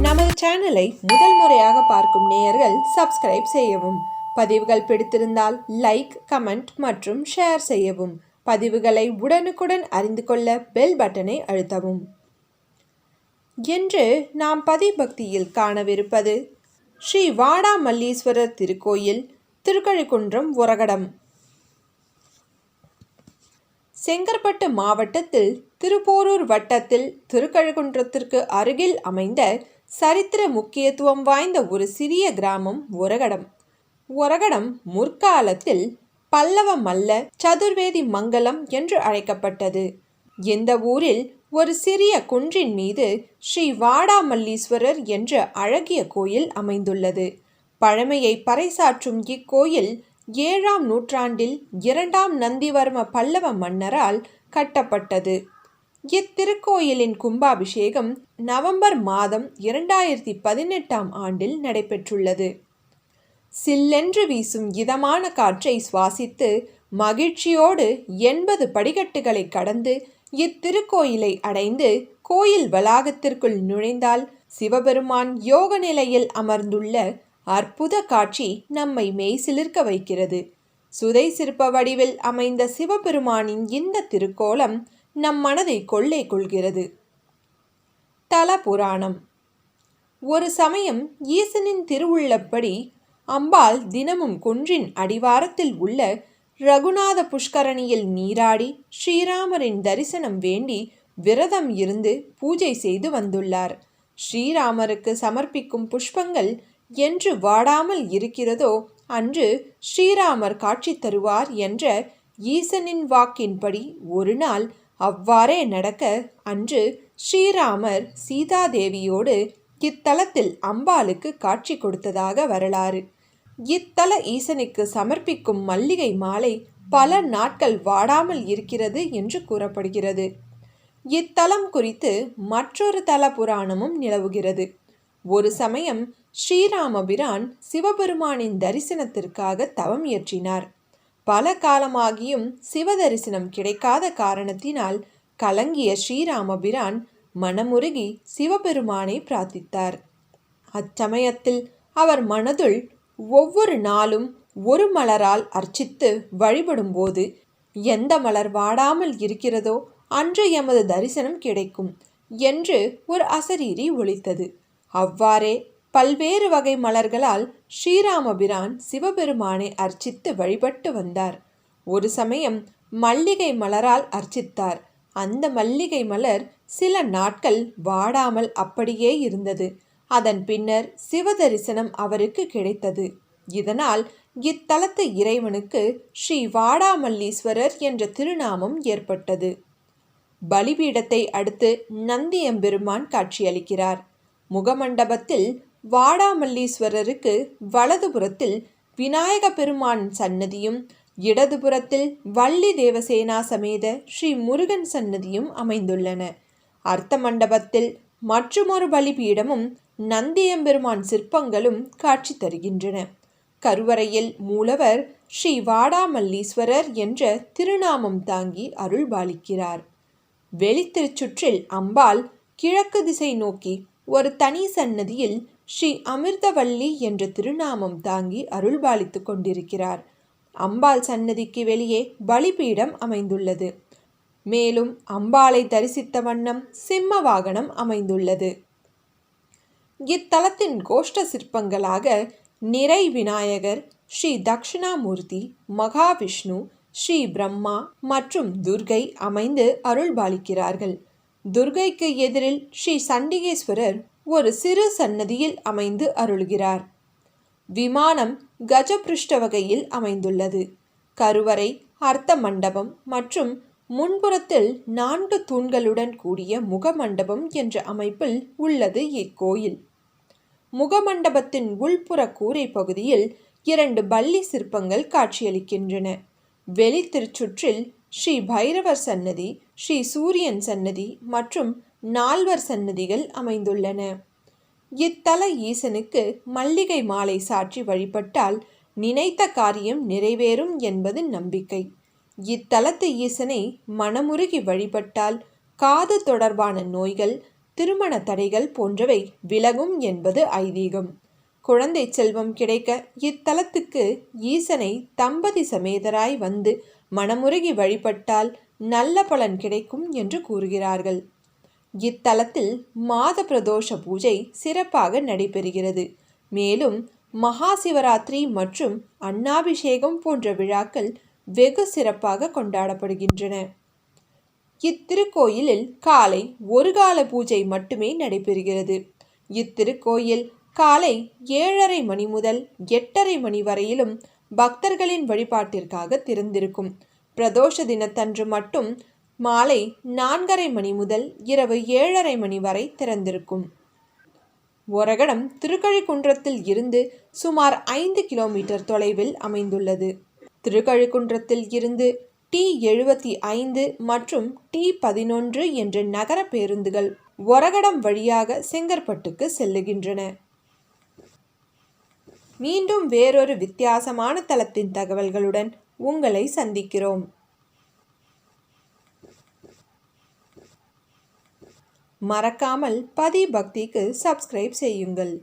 நமது சேனலை முதல் முறையாக பார்க்கும் நேயர்கள் சப்ஸ்கிரைப் செய்யவும். பதிவுகள் பிடித்திருந்தால் லைக் கமெண்ட் மற்றும் ஷேர் செய்யவும். பதிவுகளை உடனுக்குடன் அறிந்து கொள்ள பெல் பட்டனை அழுத்தவும். என்று நாம் பதிபக்தியில் காணவிருப்பது ஸ்ரீ வாடாமல்லீஸ்வரர் திருக்கோயில் திருக்கழிக்குன்றம் உரகடம். செங்கற்பட்டு மாவட்டத்தில் திருப்போரூர் வட்டத்தில் திருக்கழுகுன்றத்திற்கு அருகில் அமைந்த சரித்திர முக்கியத்துவம் வாய்ந்த ஒரு சிறிய கிராமம் ஒரகடம். ஒரகடம் முற்காலத்தில் பல்லவ மல்ல சதுர்வேதி மங்கலம் என்று அழைக்கப்பட்டது. இந்த ஊரில் ஒரு சிறிய குன்றின் மீது ஸ்ரீ வாடாமல்லீஸ்வரர் என்ற அழகிய கோயில் அமைந்துள்ளது. பழமையை பறைசாற்றும் இக்கோயில் ஏழாம் நூற்றாண்டில் இரண்டாம் நந்திவர்ம பல்லவ மன்னரால் கட்டப்பட்டது. இத்திருக்கோயிலின் கும்பாபிஷேகம் நவம்பர் மாதம் இரண்டாயிரத்தி பதினெட்டாம் ஆண்டில் நடைபெற்றுள்ளது. சில்லென்று வீசும் இதமான காற்றை சுவாசித்து மகிழ்ச்சியோடு எண்பது படிக்கட்டுகளை கடந்து இத்திருக்கோயிலை அடைந்து கோயில் வளாகத்திற்குள் நுழைந்தால் சிவபெருமான் யோக நிலையில் அமர்ந்துள்ள அற்புத காட்சி நம்மை மெய்சிலிர்க்க வைக்கிறது. சுதை சிற்ப வடிவில் அமைந்த சிவபெருமானின் இந்த திருக்கோலம் நம் மனதை கொள்ளை கொள்கிறது. தல புராணம் ஒரு சமயம் ஈசனின் திருவுள்ளப்படி அம்பாள் தினமும் குன்றின் அடிவாரத்தில் உள்ள ரகுநாத புஷ்கரணியில் நீராடி ஸ்ரீராமரின் தரிசனம் வேண்டி விரதம் இருந்து பூஜை செய்து வந்துள்ளார். ஸ்ரீராமருக்கு சமர்ப்பிக்கும் புஷ்பங்கள் என்று வாடாமல் இருக்கிறதோ அன்று ஸ்ரீராமர் காட்சி தருவார் என்ற ஈசனின் வாக்கின்படி ஒரு நாள் அவ்வாறே நடக்க அன்று ஸ்ரீராமர் சீதாதேவியோடு இத்தலத்தில் அம்பாளுக்கு காட்சி கொடுத்ததாக வரலாறு. இத்தல ஈசனுக்கு சமர்ப்பிக்கும் மல்லிகை மாலை பல நாட்கள் வாடாமல் இருக்கிறது என்று கூறப்படுகிறது. இத்தலம் குறித்து மற்றொரு தல புராணமும் நிலவுகிறது. ஒரு சமயம் ஸ்ரீராமபிரான் சிவபெருமானின் தரிசனத்திற்காக தவம் இயற்றினார் பல காலமாகியும் சிவ தரிசனம் கிடைக்காத காரணத்தினால் கலங்கிய ஸ்ரீராமபிரான் மனமுருகி சிவபெருமானை பிரார்த்தித்தார். அச்சமயத்தில் அவர் மனதுள் ஒவ்வொரு நாளும் ஒரு மலரால் அர்ச்சித்து வழிபடும்போது எந்த மலர் வாடாமல் இருக்கிறதோ அன்று எமது தரிசனம் கிடைக்கும் என்று ஒரு அசரீரி ஒழித்தது அவ்வாறே பல்வேறு வகை மலர்களால் ஸ்ரீராமபிரான் சிவபெருமானை அர்ச்சித்து வழிபட்டு வந்தார். ஒரு சமயம் மல்லிகை மலரால் அர்ச்சித்தார். அந்த மல்லிகை மலர் சில நாட்கள் வாடாமல் அப்படியே இருந்தது. அதன் பின்னர் சிவ தரிசனம் அவருக்கு கிடைத்தது. இதனால் இத்தலத்து இறைவனுக்கு ஸ்ரீ வாடாமல்லீஸ்வரர் என்ற திருநாமம் ஏற்பட்டது. பலிபீடத்தை அடுத்து நந்தியம்பெருமான் காட்சியளிக்கிறார். முகமண்டபத்தில் வாடாமல்லீஸ்வரருக்கு வலதுபுறத்தில் விநாயக பெருமான் சன்னதியும் இடதுபுறத்தில் வள்ளி தேவசேனா சமேத ஸ்ரீ முருகன் சன்னதியும் அமைந்துள்ளன. அர்த்த மண்டபத்தில் மற்றுமொரு பலிபீடமும் நந்தியம்பெருமான் சிற்பங்களும் காட்சி தருகின்றன. கருவறையில் மூலவர் ஸ்ரீ வாடாமல்லீஸ்வரர் என்ற திருநாமம் தாங்கி அருள்பாலிக்கிறார் வெளித்திருச்சுற்றில் அம்பாள் கிழக்கு திசை நோக்கி ஒரு தனி சன்னதியில் ஸ்ரீ அமிர்தவல்லி என்ற திருநாமம் தாங்கி அருள்பாலித்து கொண்டிருக்கிறார். அம்பாள் சன்னதிக்கு வெளியே பலிபீடம் அமைந்துள்ளது. மேலும் அம்பாளை தரிசித்த வண்ணம் சிம்ம வாகனம் அமைந்துள்ளது. இத்தலத்தின் கோஷ்ட சிற்பங்களாக நிறை விநாயகர் ஸ்ரீ தக்ஷணாமூர்த்தி மகாவிஷ்ணு ஸ்ரீ பிரம்மா மற்றும் துர்கை அமைந்து அருள்பாலிக்கிறார்கள். துர்கைக்கு எதிரில் ஸ்ரீ சண்டிகேஸ்வரர் ஒரு சிறு சன்னதியில் அமைந்து அருள்கிறார். விமானம் கஜபிருஷ்ட வகையில் அமைந்துள்ளது. கருவறை அர்த்த மண்டபம் மற்றும் முன்புறத்தில் நான்கு தூண்களுடன் கூடிய முகமண்டபம் என்ற அமைப்பில் உள்ளது இக்கோயில். முகமண்டபத்தின் உள்புற கூரை பகுதியில் இரண்டு பள்ளி சிற்பங்கள் காட்சியளிக்கின்றன. வெளி திருச்சுற்றில் ஸ்ரீ பைரவர் சன்னதி ஸ்ரீ சூரியன் சன்னதி மற்றும் நால்வர் சன்னதிகள் அமைந்துள்ளன. இத்தல ஈசனுக்கு மல்லிகை மாலை சாற்றி வழிபட்டால் நினைத்த காரியம் நிறைவேறும் என்பது நம்பிக்கை. இத்தலத்து ஈசனை மனமுருகி வழிபட்டால் காது தொடர்பான நோய்கள் திருமண தடைகள் போன்றவை விலகும் என்பது ஐதீகம். குழந்தை செல்வம் கிடைக்க இத்தலத்துக்கு ஈசனை தம்பதி சமேதராய் வந்து மனமுருகி வழிபட்டால் நல்ல பலன் கிடைக்கும் என்று கூறுகிறார்கள். இத்தலத்தில் மாத பிரதோஷ பூஜை சிறப்பாக நடைபெறுகிறது. மேலும் மகா சிவராத்திரி மற்றும் அன்னாபிஷேகம் போன்ற விழாக்கள் வெகு சிறப்பாக கொண்டாடப்படுகின்றன. இத்திருக்கோயிலில் காலை ஒரு கால பூஜை மட்டுமே நடைபெறுகிறது. இத்திருக்கோயில் காலை ஏழரை மணி முதல் எட்டரை மணி வரையிலும் பக்தர்களின் வழிபாட்டிற்காக திறந்திருக்கும். பிரதோஷ தினத்தன்று மட்டும் மாலை நான்கரை மணி முதல் இரவு ஏழரை மணி வரை திறந்திருக்கும். ஒரகடம் திருக்கழிக்குன்றத்தில் இருந்து சுமார் ஐந்து கிலோமீட்டர் தொலைவில் அமைந்துள்ளது. திருக்கழிக்குன்றத்தில் இருந்து டி எழுபத்தி ஐந்து மற்றும் டி பதினொன்று என்ற நகர பேருந்துகள் ஒரகடம் வழியாக செங்கற்பட்டுக்கு செல்லுகின்றன. மீண்டும் வேறொரு வித்தியாசமான தளத்தின் தகவல்களுடன் உங்களை சந்திக்கிறோம். மறக்காமல் பதி பக்திக்கு சப்ஸ்கிரைப் செய்யுங்கள்.